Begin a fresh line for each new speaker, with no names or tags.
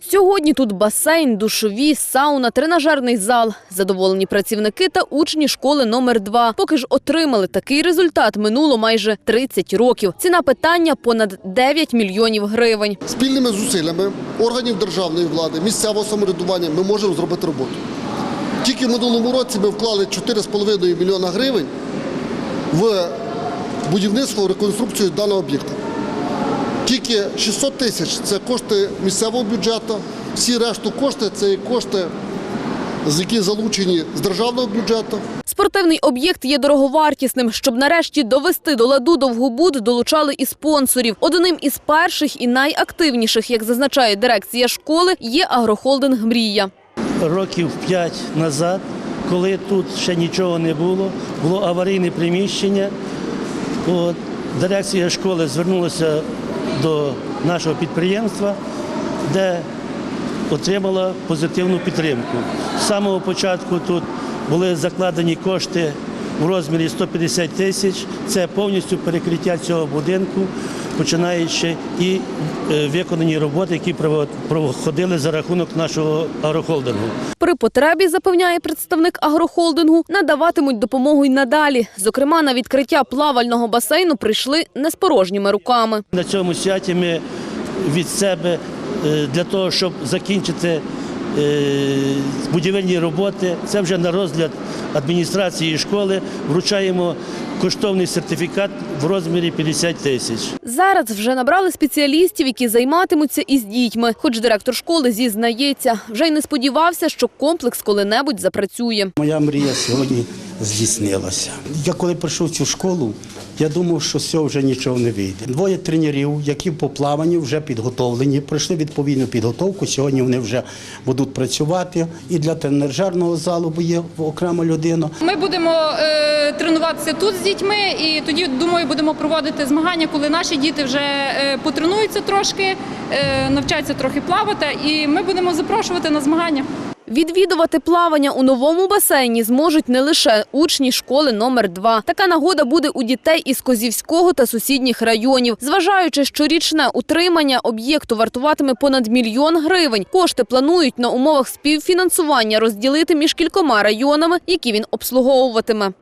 Сьогодні тут басейн, душові, сауна, тренажерний зал. Задоволені працівники та учні школи номер 2 Поки ж отримали такий результат, минуло майже 30 років. Ціна питання понад 9 мільйонів гривень.
Спільними зусиллями органів державної влади, місцевого самоврядування ми можемо зробити роботу. Тільки в минулому році ми вклали 4,5 мільйона гривень в будівництво реконструкцію даного об'єкта. Тільки 600 тисяч це кошти місцевого бюджету, всі решту кошти це кошти, які залучені з державного бюджету.
Спортивний об'єкт є дороговартісним. Щоб нарешті довести до ладу Довгобуд, долучали і спонсорів. Одним із перших і найактивніших, як зазначає дирекція школи, є агрохолдинг Мрія.
років 5 назад, коли тут ще нічого не було, було аварійне приміщення. От, дирекція школи звернулася до нашого підприємства, де отримала позитивну підтримку. З самого початку тут були закладені кошти у розмірі 150 тисяч. Це повністю перекриття цього будинку, починаючи і е, виконані роботи, які проходили за рахунок нашого агрохолдингу.
При потребі, запевняє представник агрохолдингу, надаватимуть допомогу й надалі. Зокрема, на відкриття плавального басейну прийшли не з порожніми руками.
На цьому святі ми від себе е, для того, щоб закінчити будівельні роботи, це вже на розгляд адміністрації школи, вручаємо коштовний сертифікат в розмірі 50 тисяч.
Зараз вже набрали спеціалістів, які займатимуться із дітьми. Хоч директор школи зізнається, вже й не сподівався, що комплекс коли-небудь запрацює.
Моя мрія сьогодні здійснилася. Я коли прийшов в цю школу, я думав, що з цього вже нічого не вийде. Двоє тренерів, які по плаванню вже підготовлені, пройшли відповідну підготовку. Сьогодні вони вже будуть працювати. І для тренажерного залу бо є окрема людина.
Ми будемо е, тренуватися тут з дітьми, і тоді думаю, будемо проводити змагання, коли наші діти вже е, потренуються трошки, е, навчаються трохи плавати, і ми будемо запрошувати на змагання.
Відвідувати плавання у новому басейні зможуть не лише учні школи номер 2 Така нагода буде у дітей із Козівського та сусідніх районів. Зважаючи, що річне утримання об'єкту вартуватиме понад мільйон гривень, кошти планують на умовах співфінансування розділити між кількома районами, які він обслуговуватиме.